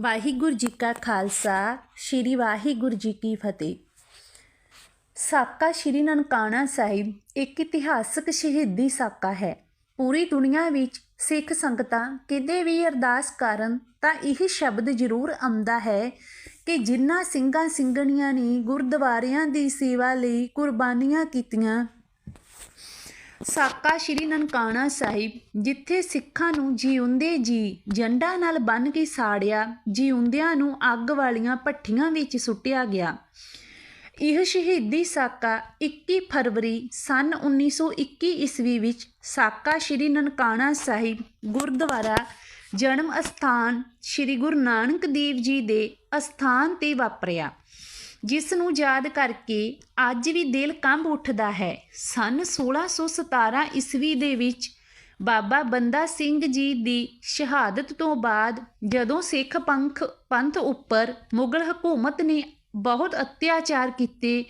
ਵਾਹਿਗੁਰੂ ਜੀ ਕਾ ਖਾਲਸਾ, ਸ੍ਰੀ ਵਾਹਿਗੁਰੂ ਜੀ ਕੀ ਫਤਿਹ। ਸਾਕਾ ਸ੍ਰੀ ਨਨਕਾਣਾ ਸਾਹਿਬ ਇੱਕ ਇਤਿਹਾਸਕ ਸ਼ਹੀਦੀ ਸਾਕਾ ਹੈ। ਪੂਰੀ ਦੁਨੀਆ ਵਿੱਚ ਸਿੱਖ ਸੰਗਤਾਂ ਕਿਤੇ ਵੀ ਅਰਦਾਸ ਕਰਨ ਤਾਂ ਇਹ ਸ਼ਬਦ ਜ਼ਰੂਰ ਆਉਂਦਾ ਹੈ ਕਿ ਜਿਨ੍ਹਾਂ ਸਿੰਘਾਂ ਸਿੰਘਣੀਆਂ ਨੇ ਗੁਰਦੁਆਰਿਆਂ ਦੀ ਸੇਵਾ ਲਈ ਕੁਰਬਾਨੀਆਂ ਕੀਤੀਆਂ ਸਾਕਾ ਸ਼੍ਰੀ ਨਨਕਾਣਾ ਸਾਹਿਬ, ਜਿੱਥੇ ਸਿੱਖਾਂ ਨੂੰ ਜਿਉਂਦੇ ਜੀ ਜੰਡਾ ਨਾਲ ਬੰਨ ਕੇ ਸਾੜਿਆ, ਜਿਉਂਦਿਆਂ ਨੂੰ ਅੱਗ ਵਾਲੀਆਂ ਭੱਠੀਆਂ ਵਿੱਚ ਸੁੱਟਿਆ ਗਿਆ। ਇਹ ਸ਼ਹੀਦੀ ਸਾਕਾ 21 ਫਰਵਰੀ ਸਨ 1921 ਈਸਵੀ ਵਿੱਚ ਸਾਕਾ ਸ਼੍ਰੀ ਨਨਕਾਣਾ ਸਾਹਿਬ ਗੁਰਦੁਆਰਾ ਜਨਮ ਅਸਥਾਨ ਸ਼੍ਰੀ ਗੁਰੂ ਨਾਨਕ ਦੇਵ ਜੀ ਦੇ ਅਸਥਾਨ ਤੇ ਵਾਪਰਿਆ। ਜਿਸ ਨੂੰ ਯਾਦ ਕਰਕੇ ਅੱਜ ਵੀ ਦਿਲ ਕੰਬ ਉੱਠਦਾ ਹੈ। ਸਨ 1617 ਈਸਵੀ ਦੇ ਵਿੱਚ ਬਾਬਾ ਬੰਦਾ ਸਿੰਘ ਜੀ ਦੀ ਸ਼ਹਾਦਤ ਤੋਂ ਬਾਅਦ ਜਦੋਂ ਸਿੱਖ ਪੰਖ ਪੰਥ ਉੱਪਰ ਮੁਗਲ ਹਕੂਮਤ ਨੇ ਬਹੁਤ ਅਤਿਆਚਾਰ ਕੀਤੇ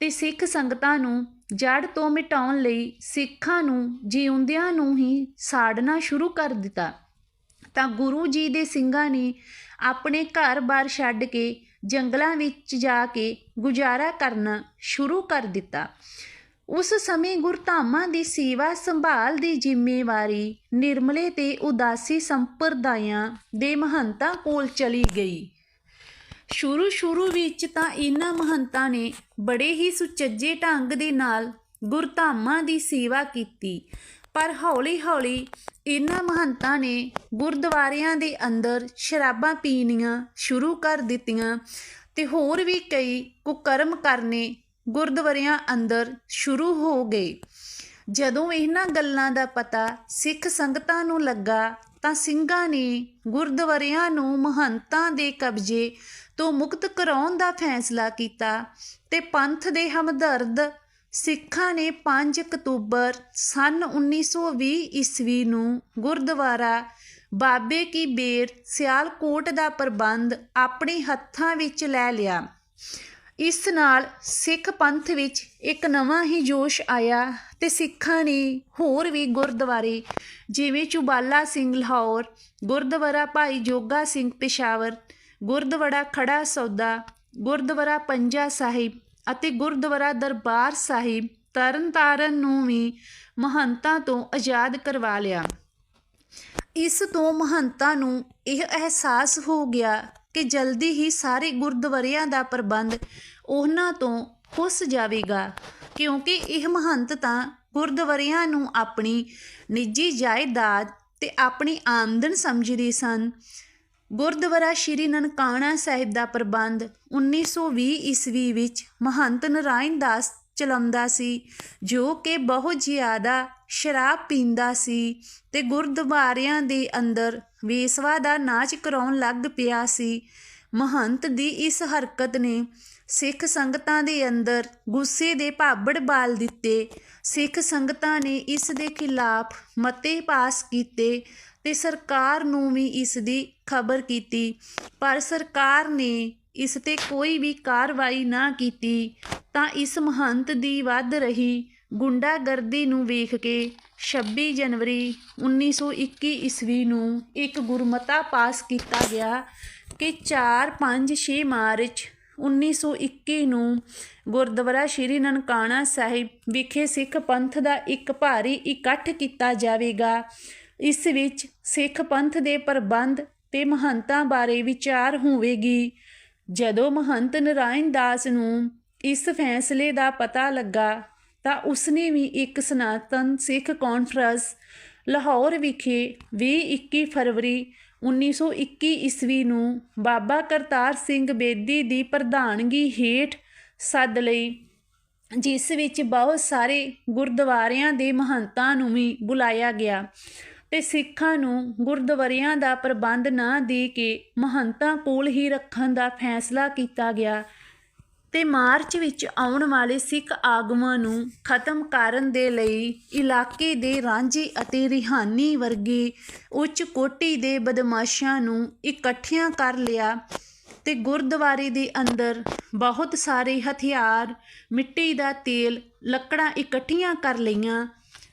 ਤੇ ਸਿੱਖ ਸੰਗਤਾਂ ਨੂੰ ਜੜ ਤੋਂ ਮਿਟਾਉਣ ਲਈ ਸਿੱਖਾਂ ਨੂੰ ਜਿਉਂਦਿਆਂ ਨੂੰ ਹੀ ਸਾੜਨਾ ਸ਼ੁਰੂ ਕਰ ਦਿੱਤਾ। ਤਾਂ ਗੁਰੂ ਜੀ ਦੇ ਸਿੰਘਾਂ ਨੇ ਆਪਣੇ ਘਰ-ਬਾਰ ਛੱਡ ਕੇ ਜੰਗਲਾਂ ਵਿੱਚ ਜਾ ਕੇ ਗੁਜ਼ਾਰਾ ਕਰਨਾ ਸ਼ੁਰੂ ਕਰ ਦਿੱਤਾ। ਉਸ ਸਮੇਂ ਗੁਰਧਾਮਾਂ ਦੀ ਸੇਵਾ ਸੰਭਾਲ ਦੀ ਜ਼ਿੰਮੇਵਾਰੀ ਨਿਰਮਲੇ ਤੇ ਉਦਾਸੀ ਸੰਪਰਦਾਇਆਂ ਦੇ ਮਹੰਤਾਂ ਕੋਲ ਚਲੀ ਗਈ। ਸ਼ੁਰੂ ਸ਼ੁਰੂ ਵਿੱਚ ਤਾਂ ਇਹਨਾਂ ਮਹੰਤਾਂ ਨੇ ਬੜੇ ਹੀ ਸੁਚੱਜੇ ਢੰਗ ਦੇ ਨਾਲ ਗੁਰਧਾਮਾਂ ਦੀ ਸੇਵਾ ਕੀਤੀ। ਪਰ ਹੌਲੀ-ਹੌਲੀ ਇਹਨਾਂ ਮਹੰਤਾਂ ਨੇ ਗੁਰਦੁਆਰਿਆਂ ਦੇ ਅੰਦਰ ਸ਼ਰਾਬਾਂ ਪੀਣੀਆਂ ਸ਼ੁਰੂ ਕਰ ਦਿੱਤੀਆਂ ਤੇ ਹੋਰ ਵੀ ਕਈ ਕੁਕਰਮ ਕਰਨੇ ਗੁਰਦੁਆਰਿਆਂ ਅੰਦਰ ਸ਼ੁਰੂ ਹੋ ਗਏ। ਜਦੋਂ ਇਹਨਾਂ ਗੱਲਾਂ ਦਾ ਪਤਾ ਸਿੱਖ ਸੰਗਤਾਂ ਨੂੰ ਲੱਗਾ ਤਾਂ ਸਿੰਘਾਂ ਨੇ ਗੁਰਦੁਆਰਿਆਂ ਨੂੰ ਮਹੰਤਾਂ ਦੇ ਕਬਜ਼ੇ ਤੋਂ ਮੁਕਤ ਕਰਾਉਣ ਦਾ ਫੈਸਲਾ ਕੀਤਾ ਤੇ ਪੰਥ ਦੇ ਹਮਦਰਦ ਸਿੱਖਾਂ ਨੇ 5 ਅਕਤੂਬਰ ਸਨ 1920 ਈਸਵੀ ਨੂੰ ਗੁਰਦੁਆਰਾ ਬਾਬੇ ਕੀ ਬੇਰ ਸਿਆਲਕੋਟ ਦਾ ਪ੍ਰਬੰਧ ਆਪਣੇ ਹੱਥਾਂ ਵਿੱਚ ਲੈ ਲਿਆ। ਇਸ ਨਾਲ ਸਿੱਖ ਪੰਥ ਵਿੱਚ ਇੱਕ ਨਵਾਂ ਹੀ ਜੋਸ਼ ਆਇਆ ਤੇ ਸਿੱਖਾਂ ਨੇ ਹੋਰ ਵੀ ਗੁਰਦੁਆਰੇ ਜਿਵੇਂ ਚੁਬਾਲਾ ਸਿੰਘ ਲਾਹੌਰ, ਗੁਰਦੁਆਰਾ ਭਾਈ ਜੋਗਾ ਸਿੰਘ ਪਿਸ਼ਾਵਰ, ਗੁਰਦੁਆਰਾ ਖੜਾ ਸੌਦਾ, ਗੁਰਦੁਆਰਾ ਪੰਜਾ ਸਾਹਿਬ ਅਤੇ ਗੁਰਦੁਆਰਾ ਦਰਬਾਰ ਸਾਹਿਬ ਤਰਨਤਾਰਨ ਨੂੰ ਵੀ ਮਹੰਤਾਂ ਤੋਂ ਆਜ਼ਾਦ ਕਰਵਾ ਲਿਆ। ਇਸ ਤੋਂ ਮਹੰਤਾਂ ਨੂੰ ਇਹ ਅਹਿਸਾਸ ਹੋ ਗਿਆ ਕਿ ਜਲਦੀ ਹੀ ਸਾਰੇ ਗੁਰਦੁਆਰਿਆਂ ਦਾ ਪ੍ਰਬੰਧ ਉਹਨਾਂ ਤੋਂ ਹੁਸ ਜਾਵੇਗਾ, ਕਿਉਂਕਿ ਇਹ ਮਹੰਤ ਤਾਂ ਗੁਰਦੁਆਰਿਆਂ ਨੂੰ ਆਪਣੀ ਨਿੱਜੀ ਜਾਇਦਾਦ ਤੇ ਆਪਣੀ ਆਮਦਨ ਸਮਝਦੇ ਸਨ। ਗੁਰਦੁਆਰਾ ਸ਼੍ਰੀ ਨਨਕਾਣਾ ਸਾਹਿਬ ਦਾ ਪ੍ਰਬੰਧ 1920 ਈਸਵੀ ਵਿੱਚ ਮਹੰਤ ਨਰਾਇਣ ਦਾਸ ਚਲਾਉਂਦਾ ਸੀ, ਜੋ ਕਿ ਬਹੁਤ ਜ਼ਿਆਦਾ ਸ਼ਰਾਬ ਪੀਂਦਾ ਸੀ ਤੇ ਗੁਰਦੁਆਰਿਆਂ ਦੇ ਅੰਦਰ ਵੇਸਵਾ ਦਾ ਨਾਚ ਕਰਾਉਣ ਲੱਗ ਪਿਆ ਸੀ। ਮਹੰਤ ਦੀ ਇਸ ਹਰਕਤ ਨੇ ਸਿੱਖ ਸੰਗਤਾਂ ਦੇ ਅੰਦਰ ਗੁੱਸੇ ਦੇ ਭਾਬੜ ਬਾਲ ਦਿੱਤੇ। ਸਿੱਖ ਸੰਗਤਾਂ ਨੇ ਇਸ ਦੇ ਖਿਲਾਫ ਮਤੇ ਪਾਸ ਕੀਤੇ ਤੇ ਸਰਕਾਰ ਨੂੰ ਵੀ ਇਸ ਦੀ ਖਬਰ ਕੀਤੀ। ਪਰ ਸਰਕਾਰ ਨੇ ਇਸ ਤੇ ਕੋਈ ਵੀ ਕਾਰਵਾਈ ਨਾ ਕੀਤੀ, ਤਾਂ ਇਸ ਮਹੰਤ ਦੀ ਵੱਧ ਰਹੀ ਗੁੰਡਾਗਰਦੀ ਨੂੰ ਵੇਖ ਕੇ 26 ਜਨਵਰੀ 1921 ਈਸਵੀ ਨੂੰ ਇੱਕ ਗੁਰਮਤਾ ਪਾਸ ਕੀਤਾ ਗਿਆ ਕਿ 4 5 6 ਮਾਰਚ 1921 ਨੂੰ ਗੁਰਦੁਆਰਾ ਸ਼੍ਰੀ ਨਨਕਾਣਾ ਸਾਹਿਬ ਵਿਖੇ ਸਿੱਖ ਪੰਥ ਦਾ ਇੱਕ ਭਾਰੀ ਇਕੱਠ ਕੀਤਾ ਜਾਵੇਗਾ। ਇਸ ਵਿੱਚ ਸਿੱਖ ਪੰਥ ਦੇ ਪ੍ਰਬੰਧ ਤੇ ਮਹੰਤਾਂ ਬਾਰੇ ਵਿਚਾਰ ਹੋਵੇਗੀ। ਜਦੋਂ ਮਹੰਤ ਨਰਾਇਣ ਦਾਸ ਨੂੰ ਇਸ ਫੈਸਲੇ ਦਾ ਪਤਾ ਲੱਗਾ, ਤਾਂ ਉਸਨੇ ਵੀ ਇੱਕ ਸਨਾਤਨ ਸਿੱਖ ਕਾਨਫਰੰਸ ਲਾਹੌਰ ਵਿਖੇ 20-21 ਫਰਵਰੀ 1921 ਈਸਵੀ ਨੂੰ ਬਾਬਾ ਕਰਤਾਰ ਸਿੰਘ ਬੇਦੀ ਦੀ ਪ੍ਰਧਾਨਗੀ ਹੇਠ ਸੱਦ ਲਈ, ਜਿਸ ਵਿੱਚ ਬਹੁਤ ਸਾਰੇ ਗੁਰਦੁਆਰਿਆਂ ਦੇ ਮਹੰਤਾਂ ਨੂੰ ਵੀ ਬੁਲਾਇਆ ਗਿਆ। ਤੇ ਸਿੱਖਾਂ ਨੂੰ ਗੁਰਦੁਆਰਿਆਂ ਦਾ ਪ੍ਰਬੰਧ ਨਾ ਦੇ ਕੇ ਮਹੰਤਾਂ ਕੋਲ ਹੀ ਰੱਖਣ ਦਾ ਫੈਸਲਾ ਕੀਤਾ ਗਿਆ ਤੇ ਮਾਰਚ ਵਿੱਚ ਆਉਣ ਵਾਲੇ ਸਿੱਖ ਆਗੂਆਂ ਨੂੰ ਖਤਮ ਕਰਨ ਦੇ ਲਈ ਇਲਾਕੇ ਦੇ ਰਾਂਝੇ ਅਤੇ ਰਿਹਾਨੀ ਵਰਗੇ ਉੱਚ ਕੋਟੀ ਦੇ ਬਦਮਾਸ਼ਾਂ ਨੂੰ ਇਕੱਠਿਆਂ ਕਰ ਲਿਆ ਤੇ ਗੁਰਦੁਆਰੇ ਦੇ ਅੰਦਰ ਬਹੁਤ ਸਾਰੇ ਹਥਿਆਰ, ਮਿੱਟੀ ਦਾ ਤੇਲ, ਲੱਕੜਾਂ ਇਕੱਠੀਆਂ ਕਰ ਲਈਆਂ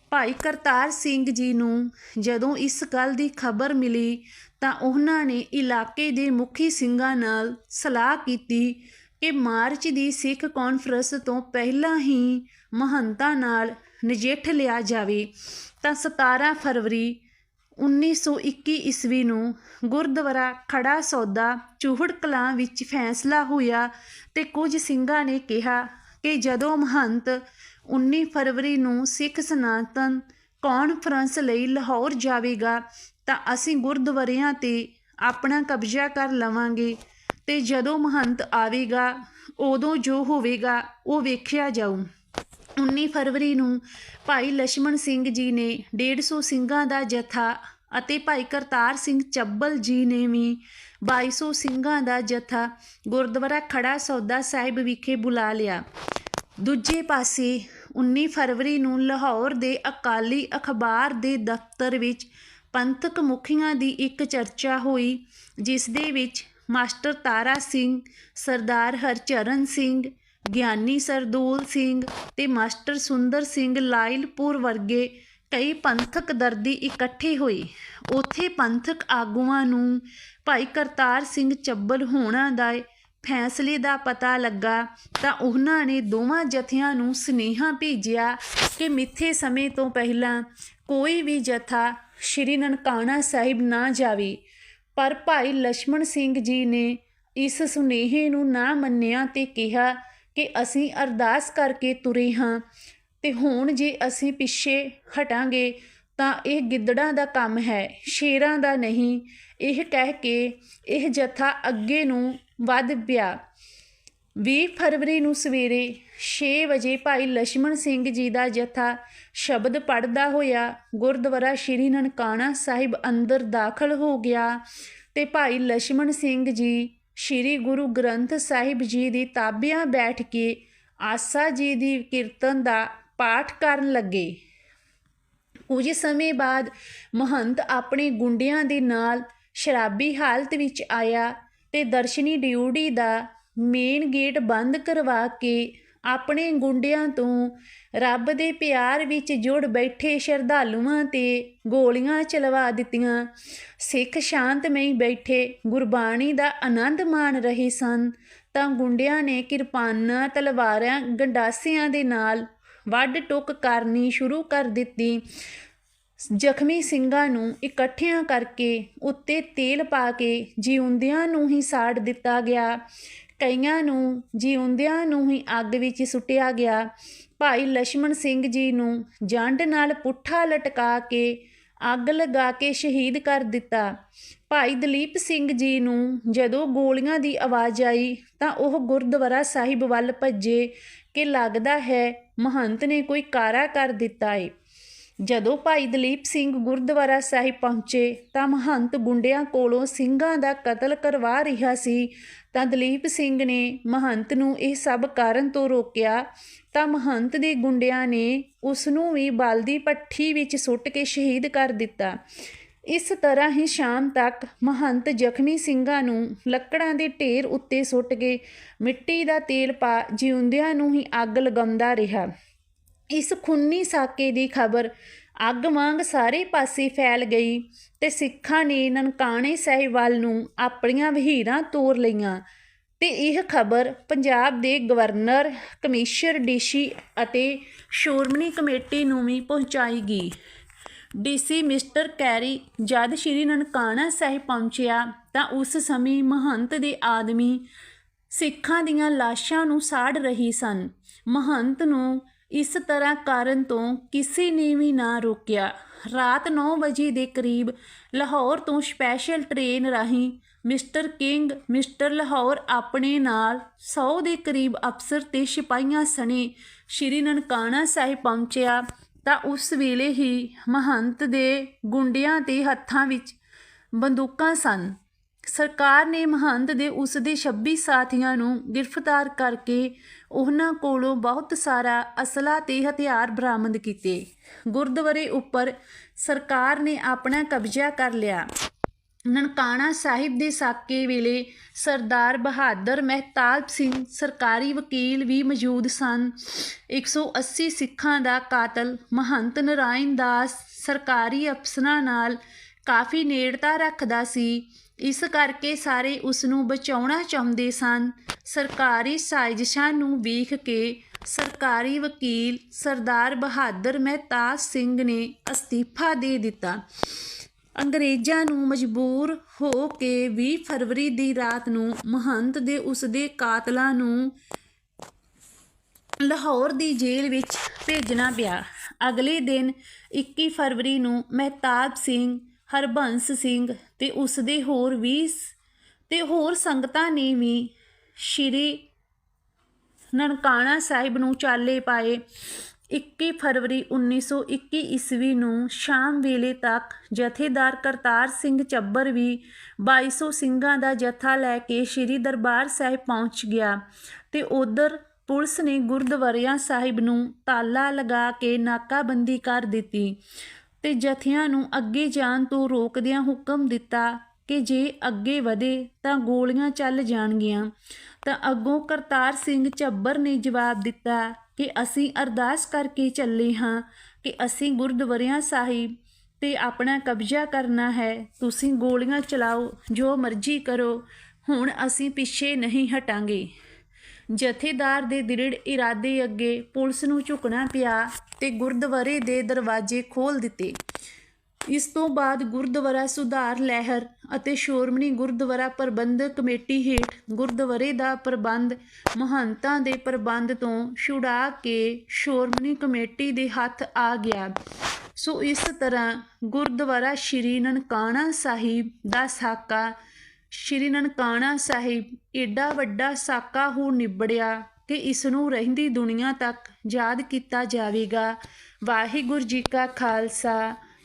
ਭਾਈ ਕਰਤਾਰ ਸਿੰਘ ਜੀ ਨੂੰ ਜਦੋਂ ਇਸ ਗੱਲ ਦੀ ਖਬਰ ਮਿਲੀ ਤਾਂ ਉਹਨਾਂ ਨੇ ਇਲਾਕੇ ਦੇ ਮੁਖੀ ਸਿੰਘਾਂ ਨਾਲ ਸਲਾਹ ਕੀਤੀ ਕਿ ਮਾਰਚ ਦੀ ਸਿੱਖ ਕਾਨਫਰੰਸ ਤੋਂ ਪਹਿਲਾਂ ਹੀ ਮਹੰਤਾਂ ਨਾਲ ਨਜਿੱਠ ਲਿਆ ਜਾਵੇ। ਤਾਂ 17 ਫਰਵਰੀ 1921 ਈਸਵੀ ਨੂੰ ਗੁਰਦੁਆਰਾ ਖੜਾ ਸੌਦਾ ਚੂਹੜ ਕਲਾਂ ਵਿੱਚ ਫੈਸਲਾ ਹੋਇਆ ਤੇ ਕੁਝ ਸਿੰਘਾਂ ਨੇ ਕਿਹਾ ਕਿ ਜਦੋਂ ਮਹੰਤ 19 ਫਰਵਰੀ ਨੂੰ ਸਿੱਖ ਸਨਾਤਨ ਕਾਨਫਰੰਸ ਲਈ ਲਾਹੌਰ ਜਾਵੇਗਾ, ਤਾਂ ਅਸੀਂ ਗੁਰਦੁਆਰਿਆਂ ਤੇ ਆਪਣਾ ਕਬਜ਼ਾ ਕਰ ਲਵਾਂਗੇ। ਤੇ ਜਦੋਂ ਮਹੰਤ ਆਵੇਗਾ, ਉਦੋਂ ਜੋ ਹੋਵੇਗਾ, ਉਹ ਵੇਖਿਆ ਜਾਊ। 19 ਫਰਵਰੀ ਨੂੰ ਭਾਈ ਲక్ష్మణ ਸਿੰਘ ਜੀ ਨੇ 150 ਸਿੰਘਾਂ ਦਾ ਜਥਾ ਅਤੇ ਭਾਈ ਕਰਤਾਰ ਸਿੰਘ ਚੱਬਲ ਜੀ ਨੇ ਵੀ 2200 ਸਿੰਘਾਂ ਦਾ ਜਥਾ ਗੁਰਦੁਆਰਾ ਖੜਾ ਸੌਦਾ ਸਾਹਿਬ ਵਿਖੇ ਬੁਲਾ ਲਿਆ। ਦੂਜੇ ਪਾਸੇ 19 ਫਰਵਰੀ ਨੂੰ ਲਾਹੌਰ ਦੇ ਅਕਾਲੀ ਅਖਬਾਰ ਦੇ ਦਫ਼ਤਰ ਵਿੱਚ ਪੰਥਕ ਮੁਖੀਆਂ ਦੀ ਇੱਕ ਚਰਚਾ ਹੋਈ, ਜਿਸ ਦੇ ਵਿੱਚ ਮਾਸਟਰ ਤਾਰਾ ਸਿੰਘ, ਸਰਦਾਰ ਹਰਚਰਨ ਸਿੰਘ, ਗਿਆਨੀ ਸਰਦੂਲ ਸਿੰਘ ਤੇ ਮਾਸਟਰ ਸੁੰਦਰ ਸਿੰਘ ਲਾਇਲਪੁਰ ਵਰਗੇ ਕਈ ਪੰਥਕ ਦਰਦੀ ਇਕੱਠੇ ਹੋਏ। ਉਥੇ ਪੰਥਕ ਆਗੂਆਂ ਨੂੰ ਭਾਈ ਕਰਤਾਰ ਸਿੰਘ ਚੱਬਲ ਹੋਣਾ ਦਾ ਫੈਸਲੇ ਦਾ ਪਤਾ ਲੱਗਾ ਤਾਂ ਉਹਨਾਂ ਨੇ ਦੋਵਾਂ ਜਥਿਆਂ ਨੂੰ ਸਨੇਹਾ ਭੇਜਿਆ ਕਿ ਮਿੱਥੇ ਸਮੇਂ ਤੋਂ ਪਹਿਲਾਂ ਕੋਈ ਵੀ ਜਥਾ ਸ਼੍ਰੀ ਨਨਕਾਣਾ ਸਾਹਿਬ ਨਾ ਜਾਵੇ। ਪਰ ਭਾਈ ਲక్ష్మణ ਸਿੰਘ ਜੀ ਨੇ ਇਸ ਸੁਨੇਹੇ ਨੂੰ ਨਾ ਮੰਨਿਆ ਤੇ ਕਿਹਾ ਕਿ ਅਸੀਂ ਅਰਦਾਸ ਕਰਕੇ ਤੁਰੇ ਹਾਂ ਤੇ ਹੁਣ ਜੇ ਅਸੀਂ ਪਿੱਛੇ ਹਟਾਂਗੇ ਤਾਂ ਇਹ ਗਿੱਦੜਾਂ ਦਾ ਕੰਮ ਹੈ, ਸ਼ੇਰਾਂ ਦਾ ਨਹੀਂ। ਇਹ ਕਹਿ ਕੇ ਇਹ ਜਥਾ ਅੱਗੇ ਨੂੰ ਵੱਧ ਪਿਆ। 20 ਫਰਵਰੀ ਨੂੰ ਸਵੇਰੇ 6 ਵਜੇ ਭਾਈ ਲక్ష్మణ ਸਿੰਘ ਜੀ ਦਾ ਜਥਾ ਸ਼ਬਦ ਪੜਦਾ ਹੋਇਆ ਗੁਰਦੁਆਰਾ ਸ਼੍ਰੀ ਨਨਕਾਣਾ ਸਾਹਿਬ ਅੰਦਰ ਦਾਖਲ ਹੋ ਗਿਆ ਤੇ ਭਾਈ ਲక్ష్మణ ਸਿੰਘ ਜੀ ਸ਼੍ਰੀ ਗੁਰੂ ਗ੍ਰੰਥ ਸਾਹਿਬ ਜੀ ਦੀ ਤਾਬਿਆਂ ਬੈਠ ਕੇ ਆਸਾ ਜੀ ਦੀ ਕੀਰਤਨ ਦਾ ਪਾਠ ਕਰਨ ਲੱਗੇ। ਕੁਝ ਸਮੇਂ ਬਾਅਦ ਮਹੰਤ ਆਪਣੇ ਗੁੰਡਿਆਂ ਦੇ ਨਾਲ ਸ਼ਰਾਬੀ ਹਾਲਤ ਵਿੱਚ ਆਇਆ ਤੇ ਦਰਸ਼ਨੀ ਡਿਊਟੀ ਦਾ ਮੇਨ ਗੇਟ ਬੰਦ ਕਰਵਾ ਕੇ ਆਪਣੇ ਗੁੰਡਿਆਂ ਤੋਂ ਰੱਬ ਦੇ ਪਿਆਰ ਵਿੱਚ ਜੁੜ ਬੈਠੇ ਸ਼ਰਧਾਲੂਆਂ ਤੇ ਗੋਲੀਆਂ ਚਲਵਾ ਦਿੱਤੀਆਂ। ਸਿੱਖ ਸ਼ਾਂਤਮਈ ਬੈਠੇ ਗੁਰਬਾਣੀ ਦਾ ਆਨੰਦ ਮਾਣ ਰਹੇ ਸਨ ਤਾਂ ਗੁੰਡਿਆਂ ਨੇ ਕਿਰਪਾਨਾਂ, ਤਲਵਾਰਾਂ, ਗੰਡਾਸਿਆਂ ਦੇ ਨਾਲ ਵੱਡ ਟੁੱਕ ਕਰਨੀ ਸ਼ੁਰੂ ਕਰ ਦਿੱਤੀ। ਜ਼ਖਮੀ ਸਿੰਘਾਂ ਨੂੰ ਇਕੱਠਿਆਂ ਕਰਕੇ ਉੱਤੇ ਤੇਲ ਪਾ ਕੇ ਜਿਉਂਦਿਆਂ ਨੂੰ ਹੀ ਸਾੜ ਦਿੱਤਾ ਗਿਆ। ਕਈਆਂ ਨੂੰ ਜਿਉਂਦਿਆਂ ਨੂੰ ਹੀ ਅੱਗ ਵਿੱਚ ਸੁੱਟਿਆ ਗਿਆ। ਭਾਈ ਲక్ష్మణ ਸਿੰਘ ਜੀ ਨੂੰ ਜੰਡ ਨਾਲ ਪੁੱਠਾ ਲਟਕਾ ਕੇ ਅੱਗ ਲਗਾ ਕੇ ਸ਼ਹੀਦ ਕਰ ਦਿੱਤਾ। ਭਾਈ ਦਲੀਪ ਸਿੰਘ ਜੀ ਨੂੰ ਜਦੋਂ ਗੋਲੀਆਂ ਦੀ ਆਵਾਜ਼ ਆਈ ਤਾਂ ਉਹ ਗੁਰਦੁਆਰਾ ਸਾਹਿਬ ਵੱਲ ਭੱਜੇ ਕਿ ਲੱਗਦਾ ਹੈ ਮਹੰਤ ਨੇ ਕੋਈ ਕਾਰਾ ਕਰ ਦਿੱਤਾ ਏ। ਜਦੋਂ ਭਾਈ ਦਲੀਪ ਸਿੰਘ ਗੁਰਦੁਆਰਾ ਸਾਹਿਬ ਪਹੁੰਚੇ ਤਾਂ ਮਹੰਤ ਗੁੰਡਿਆਂ ਕੋਲੋਂ ਸਿੰਘਾਂ ਦਾ ਕਤਲ ਕਰਵਾ ਰਿਹਾ ਸੀ। ਤਾਂ ਦਲੀਪ ਸਿੰਘ ਨੇ ਮਹੰਤ ਨੂੰ ਇਹ ਸਭ ਕਾਰਨ ਤੋਂ ਰੋਕਿਆ। ਤਾਂ ਮਹੰਤ ਦੇ ਗੁੰਡਿਆਂ ਨੇ ਉਸ ਨੂੰ ਵੀ ਬਲਦੀ ਪੱਠੀ ਵਿੱਚ ਸੁੱਟ ਕੇ ਸ਼ਹੀਦ ਕਰ ਦਿੱਤਾ। ਇਸ ਤਰ੍ਹਾਂ ਹੀ ਸ਼ਾਮ ਤੱਕ ਮਹੰਤ ਜ਼ਖਮੀ ਸਿੰਘਾਂ ਨੂੰ ਲੱਕੜਾਂ ਦੇ ਢੇਰ ਉੱਤੇ ਸੁੱਟ ਕੇ ਮਿੱਟੀ ਦਾ ਤੇਲ ਪਾ ਜਿਉਂਦਿਆਂ ਨੂੰ ਹੀ ਅੱਗ ਲਗਾਉਂਦਾ ਰਿਹਾ। ਇਸ ਖੁੰਨੀ ਸਾਕੇ ਦੀ ਖਬਰ ਅੱਗ ਵਾਂਗ ਸਾਰੇ ਪਾਸੇ ਫੈਲ ਗਈ ਤੇ ਸਿੱਖਾਂ ਨੇ ਨਨਕਾਣੇ ਸਾਹਿਬ ਵੱਲ ਨੂੰ ਆਪਣੀਆਂ ਵਹੀਰਾਂ ਤੋਰ ਲਈਆਂ ਤੇ ਇਹ ਖਬਰ ਪੰਜਾਬ ਦੇ ਗਵਰਨਰ, ਕਮਿਸ਼ਨਰ, ਡੀਸੀ ਅਤੇ ਸ਼੍ਰੋਮਣੀ ਕਮੇਟੀ ਨੂੰ ਵੀ ਪਹੁੰਚਾਈ ਗਈ। ਡੀਸੀ ਮਿਸਟਰ ਕੈਰੀ ਜਦ ਸ਼੍ਰੀ ਨਨਕਾਣਾ ਸਾਹਿਬ ਪਹੁੰਚਿਆ ਤਾਂ ਉਸ ਸਮੇਂ ਮਹੰਤ ਦੇ ਆਦਮੀ ਸਿੱਖਾਂ ਦੀਆਂ ਲਾਸ਼ਾਂ ਨੂੰ ਸਾੜ ਰਹੀ ਸਨ। ਮਹੰਤ ਨੂੰ ਇਸ ਤਰ੍ਹਾਂ ਕਾਰਨ ਤੋਂ ਕਿਸੇ ਨੇ ਵੀ ਨਾ ਰੋਕਿਆ। ਰਾਤ 9 ਵਜੇ ਦੇ ਕਰੀਬ ਲਾਹੌਰ ਤੋਂ ਸਪੈਸ਼ਲ ਟ੍ਰੇਨ ਰਾਹੀਂ ਮਿਸਟਰ ਕਿੰਗ, ਮਿਸਟਰ ਲਾਹੌਰ ਆਪਣੇ ਨਾਲ 100 ਦੇ ਕਰੀਬ ਅਫਸਰ ਤੇ ਸਿਪਾਹੀਆਂ ਸਣੇ ਸ਼੍ਰੀ ਨਨਕਾਣਾ ਸਾਹਿਬ ਪਹੁੰਚਿਆ। ਤਾਂ ਉਸ ਵੇਲੇ ਹੀ ਮਹੰਤ ਦੇ ਗੁੰਡਿਆਂ ਦੇ ਹੱਥਾਂ ਵਿੱਚ ਬੰਦੂਕਾਂ ਸਨ। ਸਰਕਾਰ ਨੇ ਮਹੰਤ ਦੇ ਉਸ ਦੇ 26 ਸਾਥੀਆਂ ਨੂੰ ਗ੍ਰਿਫਤਾਰ ਕਰਕੇ ਉਹਨਾਂ ਕੋਲੋਂ ਬਹੁਤ ਸਾਰਾ ਅਸਲਾ ਤੇ ਹਥਿਆਰ ਬਰਾਮਦ ਕੀਤੇ। ਗੁਰਦੁਆਰੇ ਉੱਪਰ ਸਰਕਾਰ ਨੇ ਆਪਣਾ ਕਬਜ਼ਾ ਕਰ ਲਿਆ। ਨਨਕਾਣਾ ਸਾਹਿਬ ਦੇ ਸਾਕੇ ਵੇਲੇ ਸਰਦਾਰ ਬਹਾਦਰ ਮਹਿਤਾਬ ਸਿੰਘ ਸਰਕਾਰੀ ਵਕੀਲ ਵੀ ਮੌਜੂਦ ਸਨ। 180 ਸਿੱਖਾਂ ਦਾ ਕਾਤਲ ਮਹੰਤ ਨਰਾਇਣ ਦਾਸ ਸਰਕਾਰੀ ਅਫਸਰਾਂ ਨਾਲ ਕਾਫੀ ਨੇੜਤਾ ਰੱਖਦਾ ਸੀ। ਇਸ ਕਰਕੇ ਸਾਰੇ ਉਸ ਨੂੰ ਬਚਾਉਣਾ ਚਾਹੁੰਦੇ ਸਨ। ਸਰਕਾਰੀ ਸਾਜ਼ਿਸ਼ਾਂ ਨੂੰ ਵੇਖ ਕੇ ਸਰਕਾਰੀ ਵਕੀਲ ਸਰਦਾਰ ਬਹਾਦਰ ਮਹਿਤਾਬ ਸਿੰਘ ਨੇ ਅਸਤੀਫਾ ਦੇ ਦਿੱਤਾ। ਅੰਗਰੇਜ਼ਾਂ ਨੂੰ ਮਜਬੂਰ ਹੋ ਕੇ 20 ਫਰਵਰੀ ਦੀ ਰਾਤ ਨੂੰ ਮਹੰਤ ਦੇ ਉਸਦੇ ਕਾਤਲਾਂ ਨੂੰ ਲਾਹੌਰ ਦੀ ਜੇਲ੍ਹ ਵਿੱਚ ਭੇਜਣਾ ਪਿਆ। ਅਗਲੇ ਦਿਨ 21 ਫਰਵਰੀ ਨੂੰ ਮਹਿਤਾਬ ਸਿੰਘ, ਹਰਬੰਸ ਸਿੰਘ ਤੇ ਉਸਦੇ ਹੋਰ 20 ਤੇ ਹੋਰ ਸੰਗਤਾਂ ਨੇ ਵੀ ਸ਼੍ਰੀ ਨਨਕਾਣਾ ਸਾਹਿਬ ਨੂੰ ਚਾਲੇ ਪਾਏ। 21 ਫਰਵਰੀ 1921 ਈਸਵੀ ਨੂੰ ਸ਼ਾਮ ਵੇਲੇ ਤੱਕ ਜਥੇਦਾਰ ਕਰਤਾਰ ਸਿੰਘ ਚੱਬਰ ਵੀ 2200 ਸਿੰਘਾਂ ਦਾ ਜਥਾ ਲੈ ਕੇ ਸ੍ਰੀ ਦਰਬਾਰ ਸਾਹਿਬ ਪਹੁੰਚ ਗਿਆ ਤੇ ਉਧਰ ਪੁਲਿਸ ਨੇ ਗੁਰਦੁਆਰਿਆਂ ਸਾਹਿਬ ਨੂੰ ਤਾਲਾ ਲਗਾ ਕੇ ਨਾਕਾਬੰਦੀ ਕਰ ਦਿੱਤੀ ਤੇ ਜਥਿਆਂ ਨੂੰ ਅੱਗੇ ਜਾਣ ਤੋਂ ਰੋਕਦਿਆਂ ਹੁਕਮ ਦਿੱਤਾ ਕਿ ਜੇ ਅੱਗੇ ਵਧੇ ਤਾਂ ਗੋਲੀਆਂ ਚੱਲ ਜਾਣਗੀਆਂ। ਤਾਂ ਅੱਗੋਂ ਕਰਤਾਰ ਸਿੰਘ ਝੱਬਰ ਨੇ ਜਵਾਬ ਦਿੱਤਾ ਕਿ ਅਸੀਂ ਅਰਦਾਸ ਕਰਕੇ ਚੱਲੇ ਹਾਂ ਕਿ ਅਸੀਂ ਗੁਰਦੁਆਰਿਆਂ ਸਾਹਿਬ ਤੇ ਆਪਣਾ ਕਬਜ਼ਾ ਕਰਨਾ ਹੈ। ਤੁਸੀਂ ਗੋਲੀਆਂ ਚਲਾਓ, ਜੋ ਮਰਜ਼ੀ ਕਰੋ, ਹੁਣ ਅਸੀਂ ਪਿੱਛੇ ਨਹੀਂ ਹਟਾਂਗੇ। ਜਥੇਦਾਰ ਦੇ ਦ੍ਰਿੜ ਇਰਾਦੇ ਅੱਗੇ ਪੁਲਿਸ ਨੂੰ ਝੁਕਣਾ ਪਿਆ ਤੇ ਗੁਰਦੁਆਰੇ ਦੇ ਦਰਵਾਜ਼ੇ ਖੋਲ ਦਿੱਤੇ। ਇਸ ਤੋਂ ਬਾਅਦ ਗੁਰਦੁਆਰਾ ਸੁਧਾਰ ਲਹਿਰ ਅਤੇ ਸ਼੍ਰੋਮਣੀ ਗੁਰਦੁਆਰਾ ਪ੍ਰਬੰਧਕ ਕਮੇਟੀ ਹੇਠ ਗੁਰਦੁਆਰੇ ਦਾ ਪ੍ਰਬੰਧ ਮਹੰਤਾਂ ਦੇ ਪ੍ਰਬੰਧ ਤੋਂ ਛੁਡਾ ਕੇ ਸ਼੍ਰੋਮਣੀ ਕਮੇਟੀ ਦੇ ਹੱਥ ਆ ਗਿਆ। ਸੋ ਇਸ ਤਰ੍ਹਾਂ ਗੁਰਦੁਆਰਾ ਸ਼੍ਰੀ ਨਨਕਾਣਾ ਸਾਹਿਬ ਦਾ ਸਾਕਾ, ਸ਼੍ਰੀ ਨਨਕਾਣਾ ਸਾਹਿਬ ਏਡਾ ਵੱਡਾ ਸਾਕਾ ਹੋ ਨਿਬੜਿਆ ਕਿ ਇਸ ਨੂੰ ਰਹਿੰਦੀ ਦੁਨੀਆ ਤੱਕ ਯਾਦ ਕੀਤਾ ਜਾਵੇਗਾ। ਵਾਹਿਗੁਰੂ ਜੀ ਕਾ ਖਾਲਸਾ।